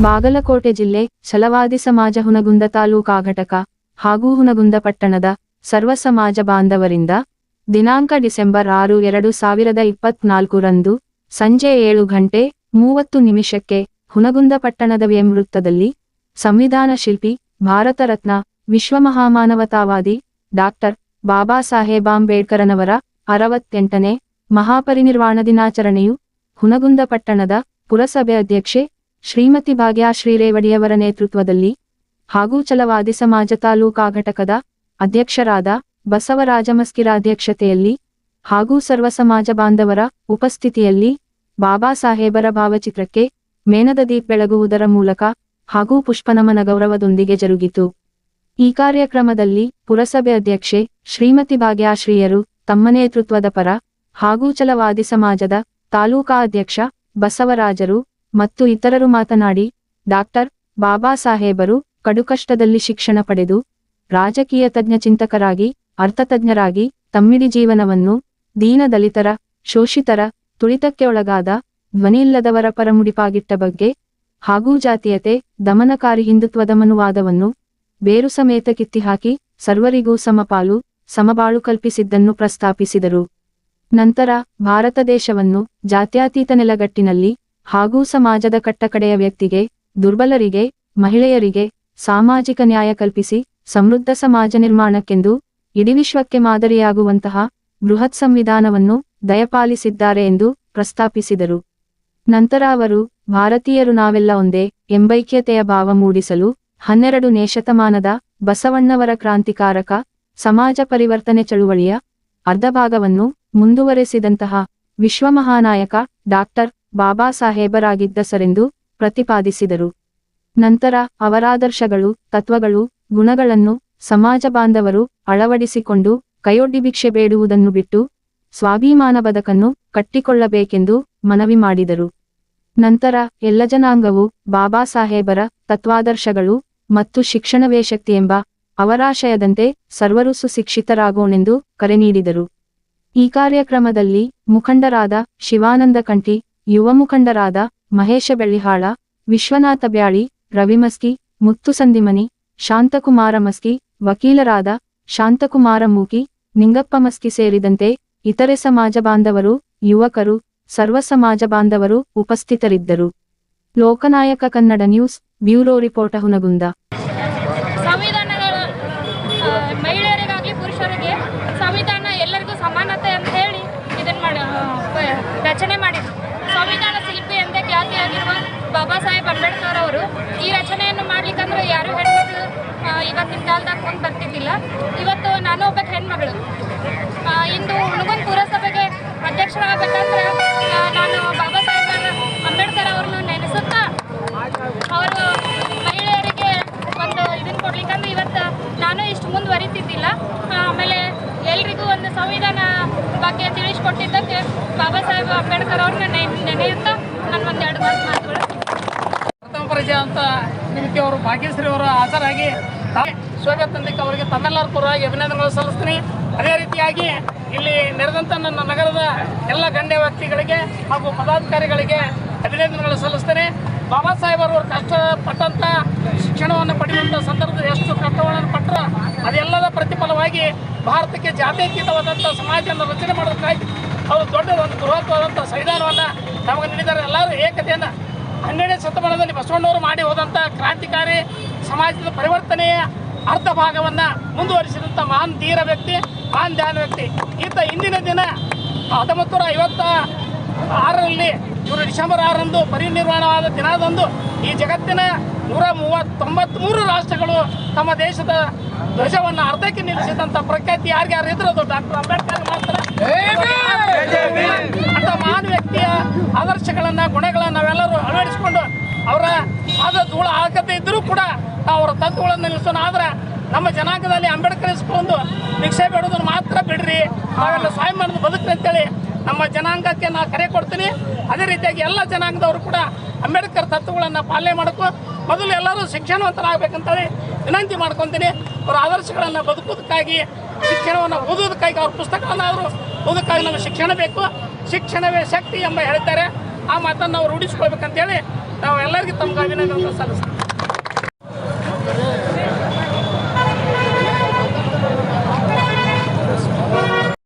ಬಾಗಲಕೋಟೆ ಜಿಲ್ಲೆ ಛಲವಾದಿ ಸಮಾಜ ಹುನಗುಂದ ತಾಲೂಕಾ ಘಟಕ ಹಾಗೂ ಹುನಗುಂದ ಪಟ್ಟಣದ ಸರ್ವ ಸಮಾಜ ಬಾಂಧವರಿಂದ ದಿನಾಂಕ ಡಿಸೆಂಬರ್ ಆರು, ಎರಡು ಸಾವಿರದ ಇಪ್ಪತ್ನಾಲ್ಕು ರಂದು ಸಂಜೆ ಏಳು ಗಂಟೆ ಮೂವತ್ತು ನಿಮಿಷಕ್ಕೆ ಹುನಗುಂದ ಪಟ್ಟಣದ ವಿಎಂ ವೃತ್ತದಲ್ಲಿ ಸಂವಿಧಾನ ಶಿಲ್ಪಿ, ಭಾರತ ರತ್ನ, ವಿಶ್ವಮಹಾಮಾನವತಾವಾದಿ ಡಾಕ್ಟರ್ ಬಾಬಾ ಸಾಹೇಬ್ ಅಂಬೇಡ್ಕರನವರ ಅರವತ್ತೆಂಟನೇ ಮಹಾಪರಿನಿರ್ವಾಣ ದಿನಾಚರಣೆಯು ಹುನಗುಂದ ಪಟ್ಟಣದ ಪುರಸಭೆ ಅಧ್ಯಕ್ಷೆ ಶ್ರೀಮತಿ ಭಾಗ್ಯ ಶ್ರೀರೇವಡಿಯವರ ನೇತೃತ್ವದಲ್ಲಿ ಹಾಗೂ ಛಲವಾದಿ ಸಮಾಜ ತಾಲೂಕಾ ಘಟಕದ ಅಧ್ಯಕ್ಷರಾದ ಬಸವರಾಜ ಮಸ್ಕಿರ ಅಧ್ಯಕ್ಷತೆಯಲ್ಲಿ ಹಾಗೂ ಸರ್ವ ಸಮಾಜ ಬಾಂಧವರ ಉಪಸ್ಥಿತಿಯಲ್ಲಿ ಬಾಬಾ ಸಾಹೇಬರ ಭಾವಚಿತ್ರಕ್ಕೆ ಮೇನದ ದೀಪ್ ಬೆಳಗುವುದರ ಮೂಲಕ ಹಾಗೂ ಪುಷ್ಪನಮನ ಗೌರವದೊಂದಿಗೆ ಜರುಗಿತು. ಈ ಕಾರ್ಯಕ್ರಮದಲ್ಲಿ ಪುರಸಭೆ ಅಧ್ಯಕ್ಷೆ ಶ್ರೀಮತಿ ಭಾಗ್ಯಾಶ್ರೀಯರು ತಮ್ಮ ನೇತೃತ್ವದ ಪರ ಹಾಗೂ ಛಲವಾದಿ ಸಮಾಜದ ತಾಲೂಕಾ ಅಧ್ಯಕ್ಷ ಬಸವರಾಜರು ಮತ್ತು ಇತರರು ಮಾತನಾಡಿ, ಡಾಕ್ಟರ್ ಬಾಬಾ ಸಾಹೇಬರು ಕಡುಕಷ್ಟದಲ್ಲಿ ಶಿಕ್ಷಣ ಪಡೆದು ರಾಜಕೀಯ ತಜ್ಞ ಚಿಂತಕರಾಗಿ ಅರ್ಥತಜ್ಞರಾಗಿ ತಮ್ಮಿಡಿ ಜೀವನವನ್ನು ದೀನ ದಲಿತರ ಶೋಷಿತರ ತುಳಿತಕ್ಕೆ ಒಳಗಾದ ಧ್ವನಿಯಿಲ್ಲದವರ ಪರ ಮುಡಿಪಾಗಿಟ್ಟ ಬಗ್ಗೆ ಹಾಗೂ ಜಾತೀಯತೆ, ದಮನಕಾರಿ ಹಿಂದುತ್ವದ ಮನುವಾದವನ್ನು ಬೇರು ಸಮೇತ ಕಿತ್ತಿಹಾಕಿ ಸರ್ವರಿಗೂ ಸಮಪಾಲು, ಸಮಬಾಳು ಕಲ್ಪಿಸಿದ್ದನ್ನು ಪ್ರಸ್ತಾಪಿಸಿದರು. ನಂತರ ಭಾರತ ದೇಶವನ್ನು ಜಾತ್ಯಾತೀತ ನೆಲಗಟ್ಟಿನಲ್ಲಿ ಹಾಗೂ ಸಮಾಜದ ಕಟ್ಟಕಡೆಯ ವ್ಯಕ್ತಿಗೆ, ದುರ್ಬಲರಿಗೆ, ಮಹಿಳೆಯರಿಗೆ ಸಾಮಾಜಿಕ ನ್ಯಾಯ ಕಲ್ಪಿಸಿ ಸಮೃದ್ಧ ಸಮಾಜ ನಿರ್ಮಾಣಕ್ಕೆಂದು ಇಡೀ ವಿಶ್ವಕ್ಕೆ ಮಾದರಿಯಾಗುವಂತಹ ಬೃಹತ್ ಸಂವಿಧಾನವನ್ನು ದಯಪಾಲಿಸಿದ್ದಾರೆ ಎಂದು ಪ್ರಸ್ತಾಪಿಸಿದರು. ನಂತರ ಅವರು, ಭಾರತೀಯರು ನಾವೆಲ್ಲ ಒಂದೇ ಎಂಬೈಕ್ಯತೆಯ ಭಾವ ಮೂಡಿಸಲು ಹನ್ನೆರಡನೇ ಶತಮಾನದ ಬಸವಣ್ಣವರ ಕ್ರಾಂತಿಕಾರಕ ಸಮಾಜ ಪರಿವರ್ತನೆ ಚಳುವಳಿಯ ಅರ್ಧ ಭಾಗವನ್ನು ಮುಂದುವರೆಸಿದಂತಹ ವಿಶ್ವಮಹಾನಾಯಕ ಡಾಕ್ಟರ್ ಬಾಬಾ ಸಾಹೇಬರಾಗಿದ್ದ ಸರೆಂದು ಪ್ರತಿಪಾದಿಸಿದರು. ನಂತರ ಅವರಾದರ್ಶಗಳು, ತತ್ವಗಳು, ಗುಣಗಳನ್ನು ಸಮಾಜ ಬಾಂಧವರು ಅಳವಡಿಸಿಕೊಂಡು ಕೈಯೊಡ್ಡಿ ಭಿಕ್ಷೆ ಬೇಡುವುದನ್ನು ಬಿಟ್ಟು ಸ್ವಾಭಿಮಾನ ಬದಕನ್ನು ಕಟ್ಟಿಕೊಳ್ಳಬೇಕೆಂದು ಮನವಿ ಮಾಡಿದರು. ನಂತರ ಎಲ್ಲ ಜನಾಂಗವು ಬಾಬಾ ಸಾಹೇಬರ ತತ್ವಾದರ್ಶಗಳು ಮತ್ತು ಶಿಕ್ಷಣವೇ ಶಕ್ತಿ ಎಂಬ ಅವರಾಶಯದಂತೆ ಸರ್ವರು ಸುಶಿಕ್ಷಿತರಾಗೋಣೆಂದು ಕರೆ ನೀಡಿದರು. ಈ ಕಾರ್ಯಕ್ರಮದಲ್ಲಿ ಮುಖಂಡರಾದ ಶಿವಾನಂದ ಕಂಠಿ ಯುವ ಮುಖಂಡರಾದ ಮಹೇಶ ಬೆಳ್ಳಿಹಾಳ, ವಿಶ್ವನಾಥ ಬ್ಯಾಳಿ ರವಿಮಸ್ಕಿ ಮುತ್ತು ಸಂದಿಮನಿ, ಶಾಂತಕುಮಾರ ಮಸ್ಕಿ, ವಕೀಲರಾದ ಶಾಂತಕುಮಾರ ಮೂಕಿ, ನಿಂಗಪ್ಪ ಮಸ್ಕಿ ಸೇರಿದಂತೆ ಇತರೆ ಸಮಾಜ ಬಾಂಧವರು, ಯುವಕರು, ಸರ್ವ ಸಮಾಜ ಬಾಂಧವರು ಉಪಸ್ಥಿತರಿದ್ದರು. Lokanayaka Kannada news, bureau report Hungund ಸಂವಿಧಾನಗಳ ಆ, ಮಹಿಳೆಯರಿಗಾಗಲಿ ಪುರುಷರಿಗೆ ಸಂವಿಧಾನ ಎಲ್ಲರಿಗೂ ಸಮಾನತೆ ಅಂತ ಹೇಳಿ ಇದನ್ನು ಮಾಡಿ ಆ, ಪ- ರಚನೆ ಮಾಡಿದ್ರು ಸಂವಿಧಾನ ಶಿಲ್ಪಿ ಎಂದೇ ಖ್ಯಾತಿಯಾಗಿರುವ ಬಾಬಾ ಸಾಹೇಬ್ ಅಂಬೇಡ್ಕರ್ ಅವರು ಈ ರಚನೆಯನ್ನು ಮಾಡ್ಲಿಕ್ಕಂದ್ರೆ ಯಾರು ಹೆಣ್ಮಕ್ಳು ಇವತ್ತಿನ ಕಾಲದಾಗ ಮುಂದೆ ಬರ್ತಿದ್ದಿಲ್ಲ. ಇವತ್ತು ನಾನು ಒಬ್ಬ ಹೆಣ್ಮಗಳು. ಇಂದು ಹುಣಗುಂದ್ ಪುರಸಭೆಗೆ ಅಧ್ಯಕ್ಷರಾಗಬೇಕಂದ್ರೆ ನಾನು ಬಾಬಾ ಸಾಹೇಬ್ ಅಂಬೇಡ್ಕರ್ ಅವ್ರನ್ನ ನೆನೆಸುತ್ತಾ, ಅವರು ಮಹಿಳೆಯರಿಗೆ ಒಂದು ಇದನ್ನು ಕೊಡ್ಲಿಕ್ಕಂದ್ರೆ ಇವತ್ತು ನಾನು ಇಷ್ಟು ಮುಂದುವರಿತಿದ್ದಿಲ್ಲ ಆಮೇಲೆ ಎಲ್ರಿಗೂ ಒಂದು ಸಂವಿಧಾನ ಬಗ್ಗೆ ತಿಳಿಸ್ಕೊಟ್ಟಿದ್ದಕ್ಕೆ ಬಾಬಾ ಸಾಹೇಬ್ ಅಂಬೇಡ್ಕರ್ ಅವ್ರನ್ನ ನೆನೆ- ನೆನೆಯುತ್ತಾ ನಾನು ಒಂದೆರಡು ಮಾತು ಪರಿಚಯ ಅಂತ ನಿಮಗೆ ಅವರು, ಭಾಗ್ಯಶ್ರೀ ಅವರು ಹಾಜರಾಗಿ ಸ್ವಾಗತ ತಂದಿಕ್ಕೆ ತಂದಿಕ್ ಅವರಿಗೆ ತಮ್ಮೆಲ್ಲರ ಪರವಾಗಿ ಅಭಿನಂದನೆಗಳು ಸಲ್ಲಿಸ್ತೀನಿ. ಅದೇ ರೀತಿಯಾಗಿ ಇಲ್ಲಿ ನೆರೆದಂಥ ನನ್ನ ನಗರದ ಎಲ್ಲ ಗಣ್ಯ ವ್ಯಕ್ತಿಗಳಿಗೆ ಹಾಗೂ ಪದಾಧಿಕಾರಿಗಳಿಗೆ ಅಭಿನಂದನೆಗಳು ಸಲ್ಲಿಸ್ತೇನೆ. ಬಾಬಾ ಸಾಹೇಬರು ಅವರು ಕಷ್ಟಪಟ್ಟಂಥ ಶಿಕ್ಷಣವನ್ನು ಪಡೆಯುವಂಥ ಸಂದರ್ಭದಲ್ಲಿ ಎಷ್ಟು ಕಷ್ಟಗಳನ್ನು ಪಟ್ಟರ ಅದೆಲ್ಲದ ಪ್ರತಿಫಲವಾಗಿ ಭಾರತಕ್ಕೆ ಜಾತ್ಯತೀತವಾದಂಥ ಸಮಾಜವನ್ನು ರಚನೆ ಮಾಡೋದಕ್ಕಾಗಿ ಅವರು ದೊಡ್ಡ ಒಂದು ಬೃಹತ್ವಾದಂಥ ಸಂವಿಧಾನವನ್ನು ನಮಗೆ ನೀಡಿದ್ದಾರೆ. ಎಲ್ಲರೂ ಏಕತೆಯನ್ನು ಶತಮಾನದಲ್ಲಿ ಬಸವಣ್ಣವರು ಮಾಡಿ ಹೋದಂಥ ಕ್ರಾಂತಿಕಾರಿ ಸಮಾಜದ ಪರಿವರ್ತನೆಯ ಅರ್ಧ ಭಾಗವನ್ನು ಮುಂದುವರಿಸಿದಂಥ ಮಹಾನ್ ಧೀರ ವ್ಯಕ್ತಿ ಮಹಾನ್ ಧ್ಯಾನ ವ್ಯಕ್ತಿ. ಈತ ಇಂದಿನ ದಿನ ಹತ್ತೊಂಬತ್ತು ನೂರ ಐವತ್ತ ಆರರಲ್ಲಿ ಇವರು ಡಿಸೆಂಬರ್ ಆರರಂದು ಪರಿನಿರ್ವಾಣವಾದ ದಿನದಂದು ಈ ಜಗತ್ತಿನ ನೂರ ಮೂವತ್ತೊಂಬತ್ಮೂರು ರಾಷ್ಟ್ರಗಳು ತಮ್ಮ ದೇಶದ ಧ್ವಜವನ್ನು ಅರ್ಧಕ್ಕೆ ನಿಲ್ಲಿಸಿದಂಥ ಪ್ರಖ್ಯಾತಿ ಯಾರ್ಯಾರು ಇದ್ರು ಅದು ಡಾಕ್ಟರ್ ಅಂಬೇಡ್ಕರ್ ಮಾತ್ರ. ಅಂತ ಮಹಾನ್ ವ್ಯಕ್ತಿಯ ಆದರ್ಶಗಳನ್ನು ಗುಣಗಳನ್ನು ನಾವೆಲ್ಲರೂ ಅಳವಡಿಸಿಕೊಂಡು ಅವರ ಆದ ಧೂಳ ಆಗದೆ ಇದ್ರೂ ಕೂಡ ನಾವು ಅವರ ತತ್ವಗಳನ್ನು ನಿಲ್ಲಿಸೋಣ ಆದ್ರೆ ನಮ್ಮ ಜನಾಂಗದಲ್ಲಿ ಅಂಬೇಡ್ಕರ್ ಇಸ್ಕೊಂಡು ಭಿಕ್ಷೆ ಬೇಡೋದನ್ನು ಮಾತ್ರ ಬಿಡ್ರಿ. ನಾವೆಲ್ಲ ಸ್ವಾಭಿಮಾನದ ಬದುಕ್ರಿ ಅಂತೇಳಿ ನಮ್ಮ ಜನಾಂಗಕ್ಕೆ ನಾ ಕರೆ ಕೊಡ್ತೀನಿ. ಅದೇ ರೀತಿಯಾಗಿ ಎಲ್ಲ ಜನಾಂಗದವರು ಕೂಡ ಅಂಬೇಡ್ಕರ್ ತತ್ವಗಳನ್ನು ಪಾಲನೆ ಮಾಡಬೇಕು ಮೊದಲು ಎಲ್ಲರೂ ಶಿಕ್ಷಣವಂತರಾಗಬೇಕಂತೇಳಿ ವಿನಂತಿ ಮಾಡ್ಕೊತೀನಿ. ಅವರ ಆದರ್ಶಗಳನ್ನು ಬದುಕೋದಕ್ಕಾಗಿ ಶಿಕ್ಷಣವನ್ನು ಓದೋದಕ್ಕಾಗಿ ಅವ್ರ ಪುಸ್ತಕವನ್ನು ಅವರು ಓದೋದಕ್ಕಾಗಿ ನಮಗೆ ಶಿಕ್ಷಣ ಬೇಕು. ಶಿಕ್ಷಣವೇ ಶಕ್ತಿ ಎಂಬ ಹೇಳ್ತಾರೆ ಆ ಮಾತನ್ನು ನಾವು ರೂಢಿಸ್ಕೊಳ್ಬೇಕಂತೇಳಿ ನಾವು ಎಲ್ಲರಿಗೂ ತಮ್ಗೆ ಅಭಿನಂದನೆ ಸಲ್ಲಿಸ್ತೀವಿ